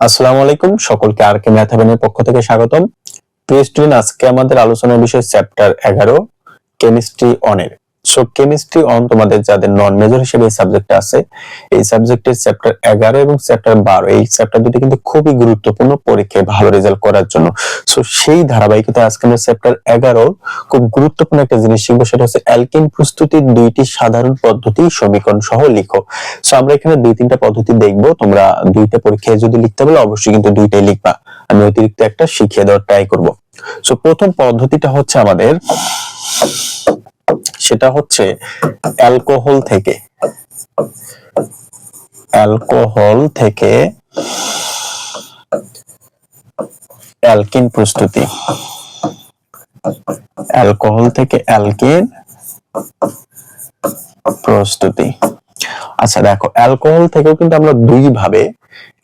আসসালামু আলাইকুম, সকলকে আর কে ম্যাথাবেনের পক্ষ থেকে স্বাগতম। প্রিয় স্টুডেন্ট আজকে আমাদের আলোচনার বিষয় চ্যাপ্টার এগারো কেমিস্ট্রি অনের সো কেমিস্ট্রি অন তোমাদের যাদের নন মেজর হিসেবে এই সাবজেক্ট আছে, এই সাবজেক্টের চ্যাপ্টার এগারো এবং চ্যাপ্টার বারো, এই চ্যাপ্টার দুটি কিন্তু খুবই গুরুত্বপূর্ণ পরীক্ষায় ভালো রেজাল্ট করার জন্য। সো সেই ধারাবাহিকতা আজকে আমরা চ্যাপ্টার এগারো খুব গুরুত্বপূর্ণ একটা জিনিস শিখব, সেটা হচ্ছে অ্যালকিন প্রস্তুতির দুইটি সাধারণ পদ্ধতি সমীকরণ সহ লিখো। সো আমরা এখানে দুই তিনটা পদ্ধতি দেখব, তোমরা দুইটা পরীক্ষায় যদি লিখতে বলো, অবশ্যই কিন্তু দুইটাই লিখবা। আমি অতিরিক্ত একটা শিখিয়ে দেওয়ার ট্রাই করব। সো প্রথম পদ্ধতিটা হচ্ছে আমাদের সেটা হচ্ছে অ্যালকোহল থেকে। অ্যালকোহল থেকে অ্যালকিন প্রস্তুতি। অ্যালকোহল থেকে অ্যালকিন প্রস্তুতি। আচ্ছা দেখো, অ্যালকোহল থেকেও কিন্তু আমরা দুই ভাবে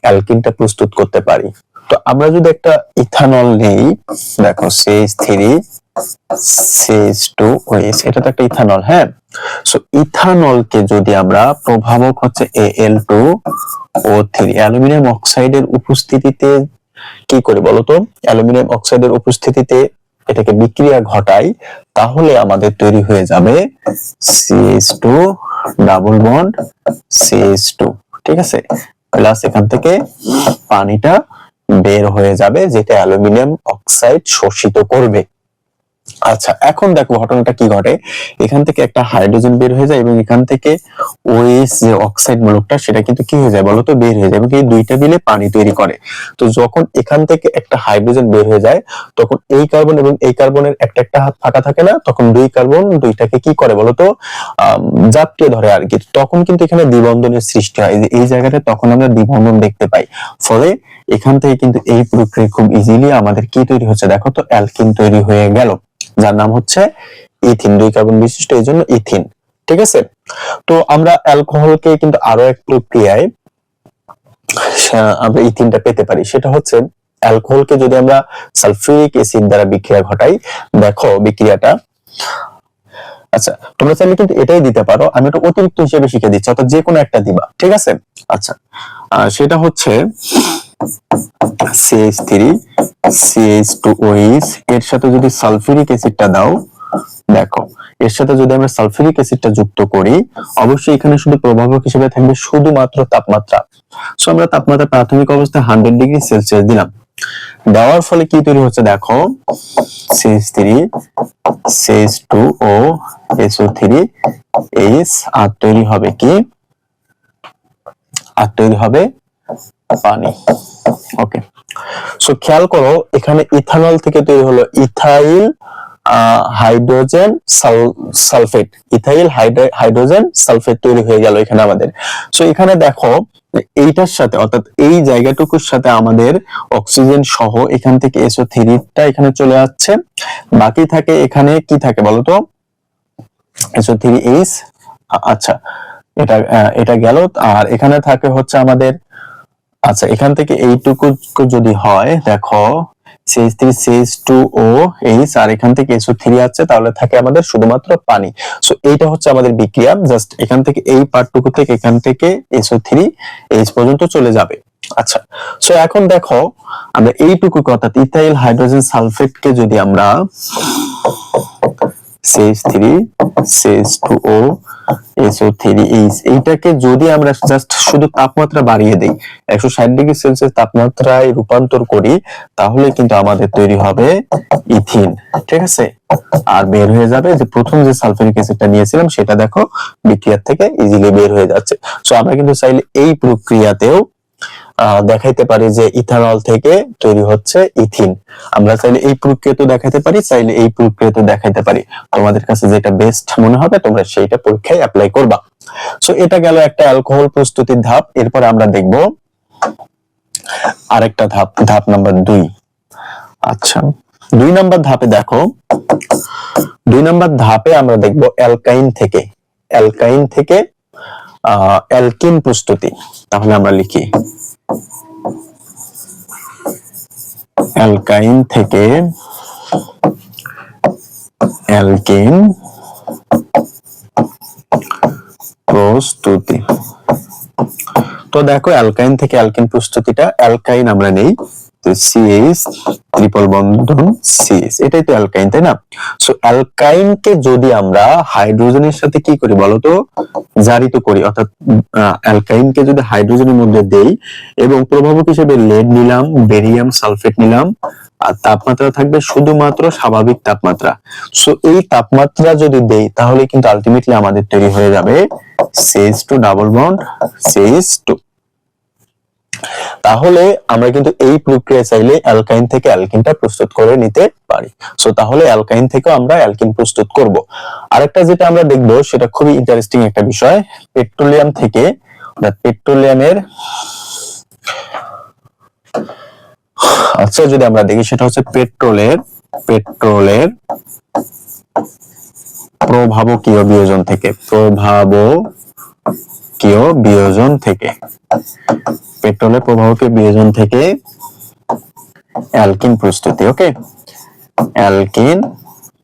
অ্যালকিনটা প্রস্তুত করতে পারি। তো আমরা যদি একটা ইথানল নেই, দেখো CH three CH two OH এটা তো একটা ইথানল হ্যাঁ? সো ইথানলকে যদি আমরা প্রভাবক হচ্ছে AL two O three aluminium অক্সাইডের উপস্থিতিতে কি করে বলতো অ্যালুমিনিয়াম অক্সাইডের উপস্থিতিতে এটাকে বিক্রিয়া ঘটাই, তাহলে আমাদের তৈরি হয়ে যাবে CH two double bond CH two ঠিক আছে? প্লাস এখান থেকে পানিটা বের হয়ে যাবে, যেটা অ্যালুমিনিয়াম অক্সাইড শোষিত করবে। আচ্ছা এখন দেখো ঘটনাটা কি ঘটে? এখান থেকে একটা হাইড্রোজেন বের হয়ে যায় এবং এখান থেকে ওএস যে অক্সাইড মূলকটা, সেটা কিন্তু কি হয়ে যায় বলতো? বের হয়ে যায় এবং এই দুইটা মিলে পানি তৈরি করে। তো যখন এখান থেকে একটা হাইড্রোজেন বের হয়ে যায়, তখন এই কার্বন এবং এই কার্বনের একটা একটা হাত ফাঁকা থাকে না, তখন দুই কার্বন দুইটাকে কি করে বলতো? জাপটিয়ে ধরে আর কি। তখন কিন্তু এখানে দ্বিবন্ধনের সৃষ্টি হয়। এই জায়গাটা তখন আমরা দ্বিবন্ধন দেখতে পাই। ফলে এখান থেকে কিন্তু এই প্রক্রিয়া খুব ইজিলি আমাদের কি তৈরি হচ্ছে? দেখো তো অ্যালকিন তৈরি হয়ে গেল। যার নাম হচ্ছে ইথিন, দুই কার্বন বিশিষ্ট, এই জন্য ইথিন, ঠিক আছে? তো আমরা অ্যালকোহলকে কিন্তু আরও এক প্রক্রিয়ায় আমরা ইথিনটা পেতে পারি। সেটা হচ্ছে অ্যালকোহলকে যদি আমরা সালফিউরিক অ্যাসিড দ্বারা বিক্রিয়া ঘটাই, দেখো বিক্রিয়াটা। আচ্ছা তোমরা চাইলে কিন্তু এটাই দিতে পারো। আমি এটা অতিরিক্ত হিসেবে শিখে দিচ্ছি, অর্থাৎ যে কোনো একটা দিবা, ঠিক আছে? আচ্ছা সেটা হচ্ছে CH three CH two OH এর সাথে যদি সালফিউরিক অ্যাসিডটা দাও, দেখো, এর সাথে যদি আমরা সালফিউরিক অ্যাসিডটা যুক্ত করি, অবশ্যই এখানে শুধু প্রভাবক হিসেবে থাকবে শুধুমাত্র তাপমাত্রা। সো আমরা তাপমাত্রা প্রাথমিক অবস্থায় হান্ড্রেড ডিগ্রি সেলসিয়াস দিলাম। দেওয়ার ফলে কি তৈরি হচ্ছে দেখো CH three CH two O SO three আর তৈরি হবে কি? আর তৈরি হবে পানি। ওকে সো খেয়াল করো, এখানে ইথানল থেকে তৈরি হলো ethyl hydrogen sulphate. Ethyl hydrogen, sulphate তৈরি হয়ে গেল এখানে আমাদের। সো এখানে দেখো, এইটার সাথে, অর্থাৎ এই জায়গাটুকুর সাথে আমাদের অক্সিজেন সহ এখান থেকে এসও থ্রিটা এখানে চলে যাচ্ছে বাকি থাকে এখানে কি থাকে বলতো এসও থ্রি এইচ আচ্ছা এটা এটা গেল। আর এখানে থাকে হচ্ছে আমাদের আচ্ছা এখান থেকে এইটুকু যদি হয়, দেখো CH three CH two O H আর এখান থেকে এখান থেকে পর্যন্ত চলে যাবে। আচ্ছা এখন দেখো, আমরা এইটুকু অর্থাৎ ইথাইল হাইড্রোজেন সালফেটকে যদি আমরা CH two O SO three H এইটাকে যদি আমরা জাস্ট শুধু তাপমাত্রা বাড়িয়ে দেই, একশো ষাট ডিগ্রি সেলসিয়াস তাপমাত্রায় রূপান্তর করি তাহলে কিন্তু আমাদের তৈরি হবে ইথিন, ঠিক আছে? আর বের হয়ে যাবে যে প্রথম যে সালফিউরিক অ্যাসিডটা নিয়েছিলাম, সেটা দেখো বিক্রিয়ার থেকে ইজিলি বের হয়ে যাচ্ছে। সো আমরা কিন্তু চাইলে এই প্রক্রিয়াতেও দেখাইতে পারি যে ইথানল থেকে তৈরি হচ্ছে ইথিন। আমরা চাইলে এই প্রক্রিয়াতে দেখাইতে পারি, চাইলে এই প্রক্রিয়াতে দেখাইতে পারি। তোমাদের কাছে যেটা বেস্ট মনে হবে, তোমরা সেইটা পরীক্ষায় অ্যাপ্লাই করবা। সো এটা গেল একটা অ্যালকোহল প্রস্তুতির ধাপ। এরপর আমরা দেখব আরেকটা ধাপ ধাপ নাম্বার দুই। আচ্ছা দুই নাম্বার ধাপে দেখো। দুই নাম্বার ধাপে আমরা দেখব অ্যালকাইন থেকে। অ্যালকাইন থেকে অ্যালকিন প্রস্তুতি। তাহলে আমরা লিখি। অ্যালকাইন থেকে অ্যালকেন প্রস্তুতি। তো দেখো অ্যালকাইন থেকে অ্যালকেন প্রস্তুতিটা অ্যালকাইন আমরা নেই। হাইড্রোজেনের সাথে কি করি বলতো? জারিত করি, অর্থাৎ অ্যালকাইনকে যদি হাইড্রোজেনের মধ্যে দেই, এবং প্রভাবক হিসেবে লেড নিলাম বেরিয়াম সালফেট নিলাম, আর তাপমাত্রা থাকবে শুধুমাত্র স্বাভাবিক তাপমাত্রা। সো এই তাপমাত্রা যদি দেই, তাহলে কিন্তু আলটিমেটলি আমাদের তৈরি হয়ে যাবে CH two double bond CH two তাহলে আমরা কিন্তু এই প্রক্রিয়া চাইলে অ্যালকাইন থেকে অ্যালকিনটা প্রস্তুত করে নিতে পারি। সো তাহলে অ্যালকাইন থেকে আমরা অ্যালকিন প্রস্তুত করব। আরেকটা যেটা আমরা দেখব, সেটা খুবই ইন্টারেস্টিং একটা বিষয়। পেট্রোলিয়াম থেকে পেট্রোলিয়ামের আচ্ছা যদি আমরা দেখি, সেটা হচ্ছে পেট্রোলের পেট্রোলের প্রভাবকীয় বিয়োজন থেকে প্রভাবকীয় বিয়োজন থেকে? পেট্রোলের প্রভাবকীয় বিয়োজন থেকে অ্যালকিন প্রস্তুতি ওকে অ্যালকিন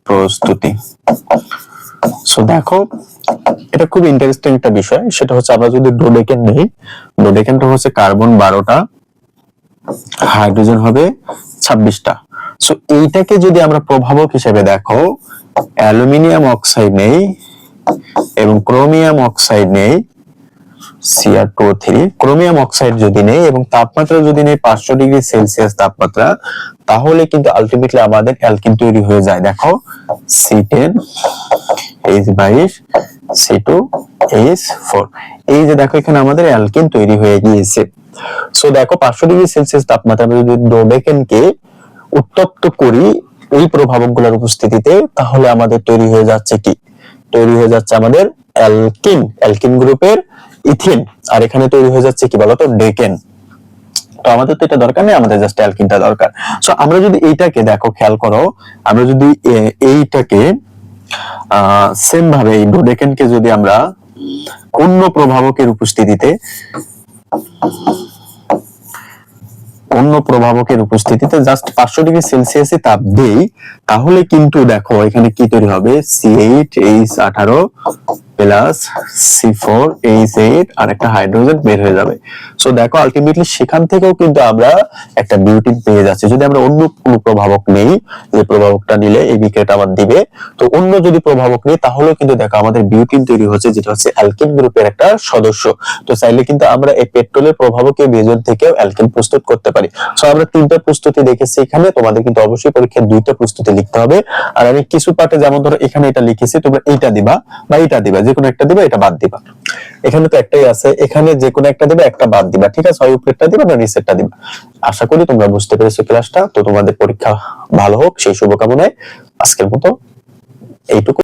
প্রস্তুতি সো দেখো, এটা খুব ইন্টারেস্টিং একটা বিষয়, সেটা হচ্ছে আমরা যদি ডোডেকেন নেই ডোডেকেনটা হচ্ছে কার্বন বারোটা হাইড্রোজেন হবে ছাব্বিশটা। সো এইটাকে যদি আমরা প্রভাবক হিসেবে দেখো, অ্যালুমিনিয়াম অক্সাইড নেই এবং ক্রোমিয়াম অক্সাইড নেই সিআর থ্রি ক্রোমিয়াম অক্সাইড যদি নেই এবং তাপমাত্রা যদি নেই পাঁচশো ডিগ্রি সেলসিয়াস তাপমাত্রা, তাহলে কিন্তু আলটিমেটলি আমাদের অ্যালকিন তৈরি হয়ে যায়। দেখো সি টেন এইচ বাইশ সি টু এইচ ফোর এই যে দেখো, এখানে আমাদের অ্যালকিন তৈরি হয়ে গিয়েছে। সো দেখো, পাঁচশো ডিগ্রি সেলসিয়াস তাপমাত্রা যদি ডোডেকেনকে উত্তপ্ত করি ওই প্রভাবকগুলোর উপস্থিতিতে, তাহলে আমাদের তৈরি হয়ে যাচ্ছে কি? তৈরি হয়ে যাচ্ছে আমাদের অ্যালকিন অ্যালকিন গ্রুপের ইথিন, আর এখানে তৈরি হয়ে যাচ্ছে কি বলতো? ডেকেন। তো আমাদের তো এটা দরকার নেই, আমাদের জাস্ট অ্যালকিনটা দরকার। সো আমরা যদি এইটাকে, দেখো, খেয়াল করো, আমরা যদি এইটাকে সেম ভাবে এই ডোডেকেনকে যদি আমরা অন্য প্রভাবকের উপস্থিতিতে অন্য প্রভাবকের উপস্থিতিতে জাস্ট পাঁচশো ডিগ্রি সেলসিয়াসে তাপ দেই, তাহলে কিন্তু দেখো, এখানে কি তৈরি হবে? সি এইট এইচ আঠারো plus C four H eight আর একটা হাইড্রোজেন বের হয়ে যাবে। সো দেখো আলটিমেটলি সেখান থেকেও কিন্তু আমরা একটা বিউটিন পেয়ে যাচ্ছি। যদি আমরা অন্য কোনো প্রভাবক নেই, যে প্রভাবকটা নিলে এই বিক্রিয়াটা আবার দিবে। তো অন্য যদি প্রভাবক নেই, তাহলেও কিন্তু দেখো, আমাদের বিউটিন তৈরি হচ্ছে, যেটা হচ্ছে অ্যালকিন গ্রুপের একটা সদস্য। তো চাইলে কিন্তু আমরা এই পেট্রোলের প্রভাবকীয় বিয়োজন থেকেও অ্যালকিন প্রস্তুত করতে পারি। সো আমরা তিনটা প্রস্তুতি দেখেছি এখানে। তোমাদের কিন্তু অবশ্যই পরীক্ষায় দুইটা প্রস্তুতি লিখতে হবে। আর আমি কিছু পার্টে যেমন ধরো এখানে এটা লিখেছি, তোমরা এইটা দিবা বা এইটা দিবা। যে কোনো একটা দিবা, এটা বাদ দিবা। এখানে তো একটাই আছে, এখানে যে কোনো একটা দিবা, একটা বাদ দিবা, ঠিক আছে? হয় উপরেরটা দিবা না নিচেরটা দিবা? আশা করি তোমরা বুঝতে পেরেছ ক্লাসটা, তো তোমাদের পরীক্ষা ভালো হোক, সেই শুভকামনায় আজকের মতো এইটুকু।